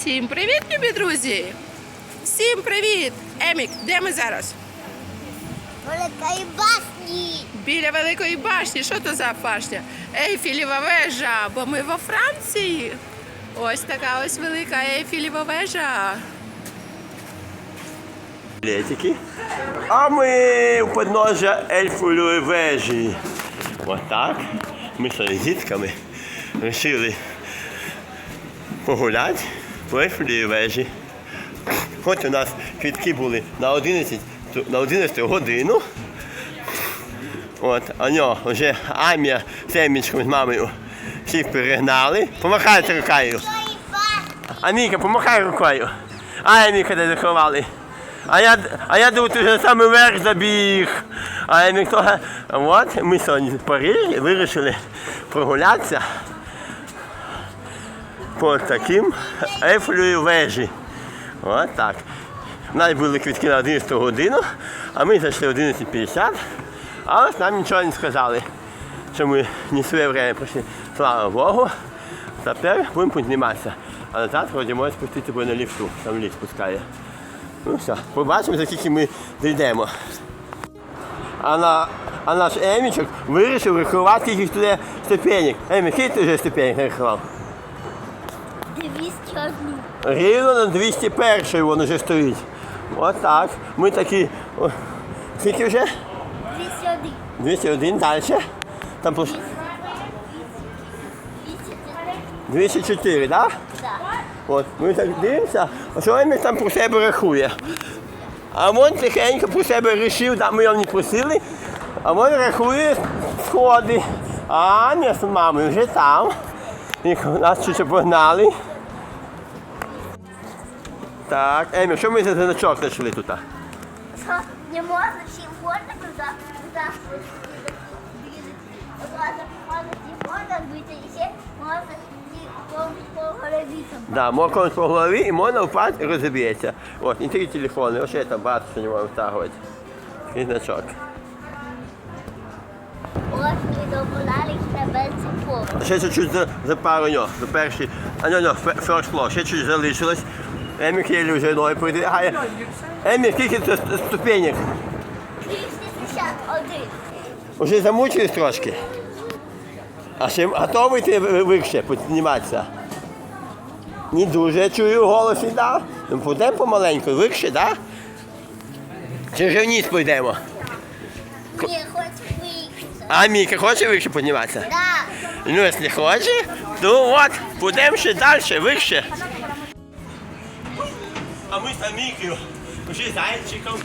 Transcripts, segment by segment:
Всім привіт, любі друзі! Всім привіт! Емік, де ми зараз? Великої башні. Біля Великої башні. Що то за башня? Ейфілєва вежа, бо ми во Франції. Ось така ось велика Ейфілєва вежа. Летики. А ми у подножжя Ельфової вежі. Отак. Ми з дітками вирішили погуляти Ельфовій вежі. Хоч у нас квітки були на 11, на 11 годину. От, а нього вже Амія з Емічком з мамою всіх перегнали. Помахайте рукою. Аміка, помахай рукою. А Аміка де заховали. А я, а я думаю, ти вже самий верх забіг. А Амік того. От, ми сьогодні в Парижі вирішили прогулятися по таким Ейфелевій вежі. От так. У нас були квітки на 11 годину, а ми зайшли 11.50, а ось нам нічого не сказали, що ми не своє время прийшли. Слава Богу. Тепер будемо підніматися. А назад вроді можна спуститися бо на ліфту, там ліфт спускає. Ну все, побачимо, за скільки ми дійдемо. А, на, а наш Емічок вирішив рахувати, скільки туди ступенек. Емі, скільки ти вже ступенек нарахував? 201. Рівно на 201 він вже стоїть. От так. Ми такі. о, Скільки вже? 201. 201 далі. Там пос- 204, так? Да. От, ми так дивимося, а що він там про себе рахує. А він тихенько про себе вирішив, да, ми його не просили, а він рахує сходи. А з мамою вже там. Їх нас чуть погнали. Так, Емі, що ми за значок знайшли тут? Що не можна ще можна туди, Одразу можна ті можна бити, і ще можна комусь по голові. Да, по і можна впасти і розіб'ється. От, і три телефони, ось я там багато що не можу втягувати. І значок. Ще чуть-чуть за, за пару нього, до першої. А ньо, ньо, first floor, ще чуть залишилось. Емі Хелі вже ноги придвигає. Емі, скільки це ст- ступенек? 261. Уже замучились трошки. А ще готовий ти ви- вище підніматися? Не дуже чую голос і дав. Ну, Будемо помаленьку, вище, так? Да? Чи вже вниз пойдемо? Ні, хоч виїхати. А Міка хоче вище підніматися? Да. Ну, якщо хоче, то от, будемо ще далі, вище. Ми вже зайчиком.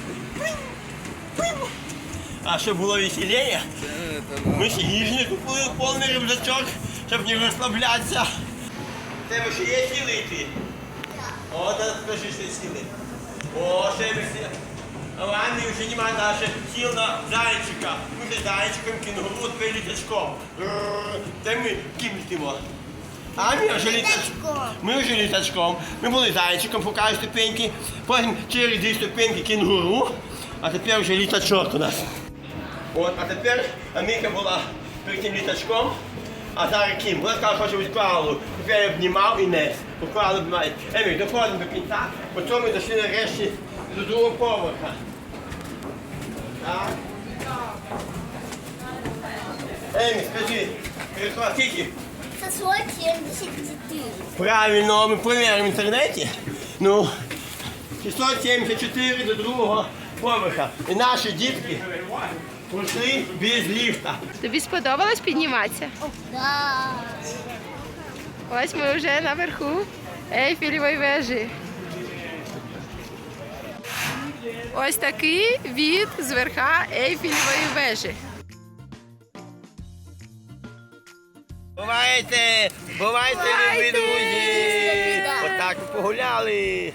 А щоб було веселіше, ми ще їжі купили повний рюкзачок, щоб не розслаблятися. Тебе ще є сили йти? О, та скажи, що сили. О, ще є сили. А в вже немає навіть сил на зайчика. Ми за зайчиком кінгуру тепер літачком. Де ми ким літимо? А ми вже літачком. Ми вже літачком. Ми були зайчиком, покажу ступеньки. Потім через дві ступеньки кінгуру. А тепер вже літачок у нас. От, а тепер Аміка була перед тим літачком, а зараз Кім. Вона сказала, хоче бути правилу. Тепер я обнімав і нес. По правилу обнімає. Емік, доходимо до кінця, потім ми дійшли нарешті до другого поверха. Так. Емік, скажи, переход скільки? Це 174. Правильно, ми перевіримо в інтернеті. Ну, 674 до другого поверха. І наші дітки пройшли без ліфта. Тобі сподобалось підніматися? Да. Ось ми вже наверху Ейфелевої вежі. Ось такий від з верха Ейфелевої вежі. Бувайте! Бувайте, любі друзі! Отак погуляли.